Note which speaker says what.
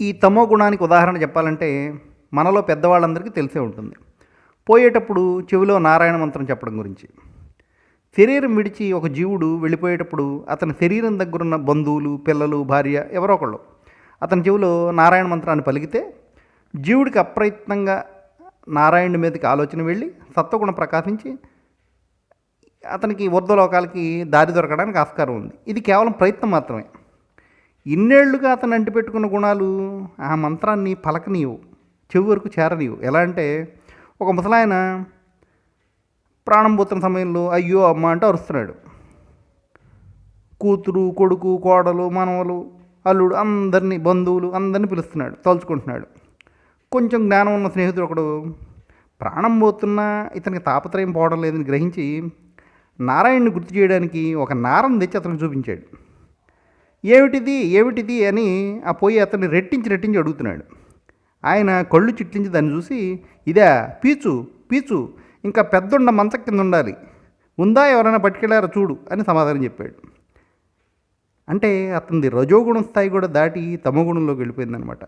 Speaker 1: ఈ తమో గుణానికి ఉదాహరణ చెప్పాలంటే మనలో పెద్దవాళ్ళందరికీ తెలిసే ఉంటుంది. పోయేటప్పుడు చెవిలో నారాయణ మంత్రం చెప్పడం గురించి. శరీరం విడిచి ఒక జీవుడు వెళ్ళిపోయేటప్పుడు అతని శరీరం దగ్గరున్న బంధువులు పిల్లలు భార్య ఎవరో ఒకళ్ళు అతని చెవిలో నారాయణ మంత్రాన్ని పలికితే జీవుడికి అప్రయత్నంగా నారాయణుడి మీదకి ఆలోచన వెళ్ళి సత్వగుణం ప్రకాశించి అతనికి ఊర్ధ్వలోకాలకి దారి దొరకడానికి ఆస్కారం ఉంది. ఇది కేవలం ప్రయత్నం మాత్రమే. ఇన్నేళ్ళుగా అతను అంటిపెట్టుకున్న గుణాలు ఆ మంత్రాన్ని పలకనీయవు చెవి వరకు చేరనీయవు. ఎలా అంటే ఒక ముసలాయన ప్రాణం పోతున్న సమయంలో అయ్యో అమ్మ అంటే అరుస్తున్నాడు. కూతురు కొడుకు కోడలు మనవలు అల్లుడు అందరినీ బంధువులు అందరినీ పిలుస్తున్నాడు తలుచుకుంటున్నాడు. కొంచెం జ్ఞానం ఉన్న స్నేహితుడు ఒకడు ప్రాణం పోతున్నా ఇతనికి తాపత్రయం పోవడం లేదని గ్రహించి నారాయణ్ని గుర్తు చేయడానికి ఒక నారం తెచ్చి అతనికి చూపించాడు. ఏమిటిది ఏమిటిది అని ఆ పోయి అతన్ని రెట్టించి రెట్టించి అడుగుతున్నాడు. ఆయన కళ్ళు చిట్లించి దాన్ని చూసి ఇదే పీచు పీచు ఇంకా పెద్దుండ మంచ కింద ఉండాలి. ఉందా ఎవరైనా పట్టుకెళ్ళారా చూడు అని సమాధానం చెప్పాడు. అంటే అతనిది రజోగుణం స్థాయి కూడా దాటి తమోగుణంలోకి వెళ్ళిపోయిందనమాట